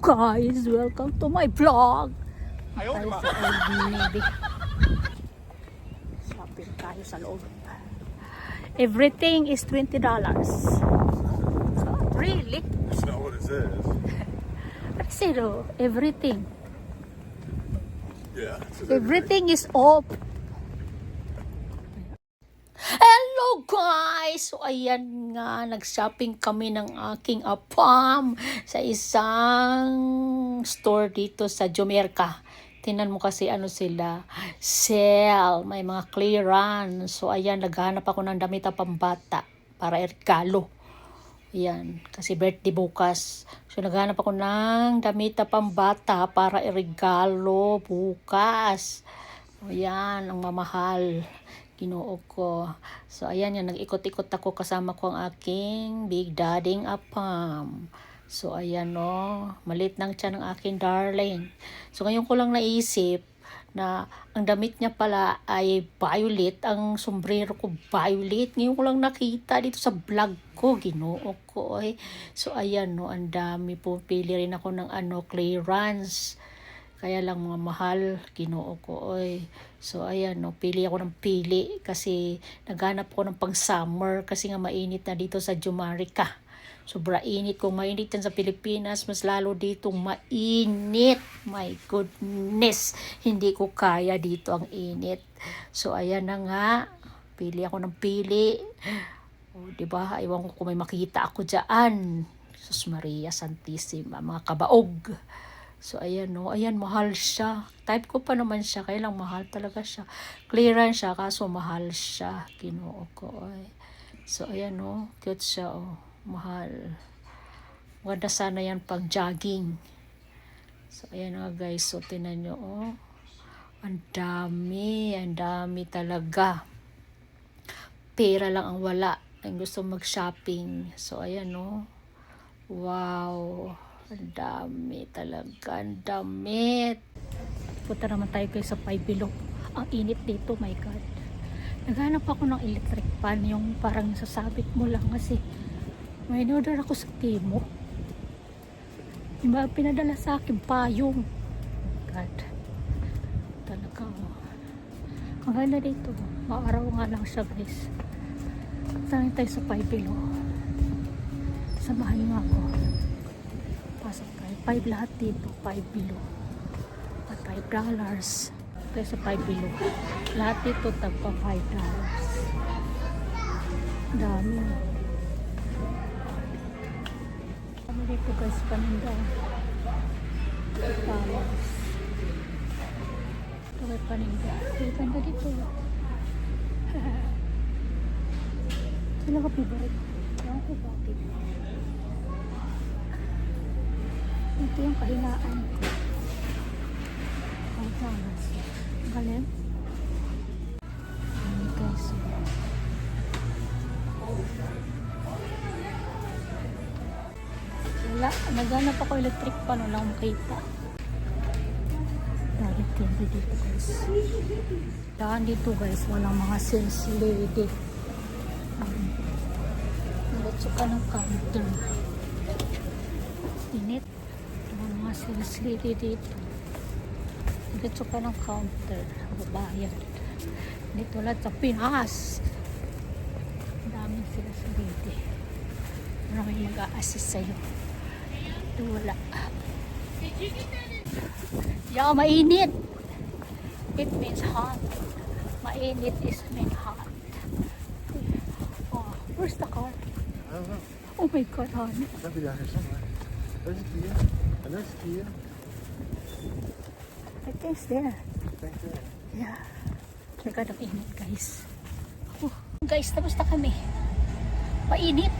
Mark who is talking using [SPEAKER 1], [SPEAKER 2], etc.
[SPEAKER 1] guys! Welcome to my vlog! Tayo sa Navy. Shopping tayo sa loob. Everything is $20. So, really?
[SPEAKER 2] That's not what it says.
[SPEAKER 1] Zero. Everything.
[SPEAKER 2] Yeah. Says
[SPEAKER 1] Everything is off. Hello guys! So ayan nga, nag-shopping kami ng aking apam sa isang store dito sa Jumerka. Tinan mo kasi ano sila, sale, may mga clearance. So ayan, naghanap ako ng damit na pambata para regalo. Yan, kasi birthday bukas. So, naghanap ako ng damit na pambata para iregalo bukas. O yan, ang mamahal. Ginoo ko. So, ayan yan, nag-ikot-ikot ako kasama ko ang aking big dadding apam. So, ayan no, malit ng tiyan ng aking darling. So, ngayon ko lang naisip na ang damit niya pala ay violet, ang sombrero ko violet. Ngayon ko lang nakita dito sa vlog ko, ginoo ko. Eh. So ayan no, ang dami po. Pili rin ako ng ano, clearance. Kaya lang mga mahal, ginoo ko. Oy. So ayan no, pili ako ng pili kasi naghanap ko ng pang summer kasi nga mainit na dito sa Jumarica. Sobra init. Kung mainit yan sa Pilipinas, mas lalo dito mainit. My goodness. Hindi ko kaya dito ang init. So, ayan na nga. Pili ako ng pili. O, di ba? Ewan ko kung may makita ako dyan. Sus Maria Santissima. Mga kabaog. So, ayan no. Ayan, mahal siya. Type ko pa naman siya. Kaya lang mahal talaga siya. Clearance siya, kaso mahal siya. Ginoo ko. Ay. So, ayan no. Cute siya, oh. Mahal. Wala sana yan pang jogging. So, ayan nga guys. So, tinan nyo, oh. Ang dami. Ang dami talaga. Pera lang ang wala. Ang gusto mag-shopping. So, ayan, oh. Wow. Ang dami talaga. Ang damit. Punta naman tayo kayo sa Below. Ang init dito, my God. Naghanap ako ng electric fan, yung parang sasabit mo lang kasi may order ako sa Timo. Yung pinadala sa akin, payong. God. Talaga, oh. Ang ganda dito. Maaraw nga lang siya, guys. Saan tayo sa Below? Samahan mo ako. Pasok tayo. Five lahat dito. Five Below. At five dollars. Tayo sa Five Below. Lahat dito tagpa five dollars. Dami. Kami dito guys, paninda. Flowers. Ito may paninda. Ang ganda dito. Sila ka favorite. Ewan ko bakit. Ito yung kahinaan. Ang flowers. Ang galing. Ayan guys. Wala. Naghanap ako electric pan. Wala akong makita. Dahil tindi dito guys. Daan dito guys. Walang mga sales lady. Um, Nagatso ka ng counter. Init. Mga lady dito. Nagatso ka ng counter. Babayad. Dito lahat sa Pinas. Ang daming sales lady. Maraming mag-a-assist sa'yo. Ito wala. Yeah, mainit. It means hot. Mainit is mean hot. Oh, where's the car?
[SPEAKER 2] I don't know.
[SPEAKER 1] Oh my God, honey.
[SPEAKER 2] That'd be down here somewhere. There's a Kia.
[SPEAKER 1] I think it's there.
[SPEAKER 2] Right there.
[SPEAKER 1] Yeah. Teka, ang init, guys. Oh, guys, tapos na kami. Mainit.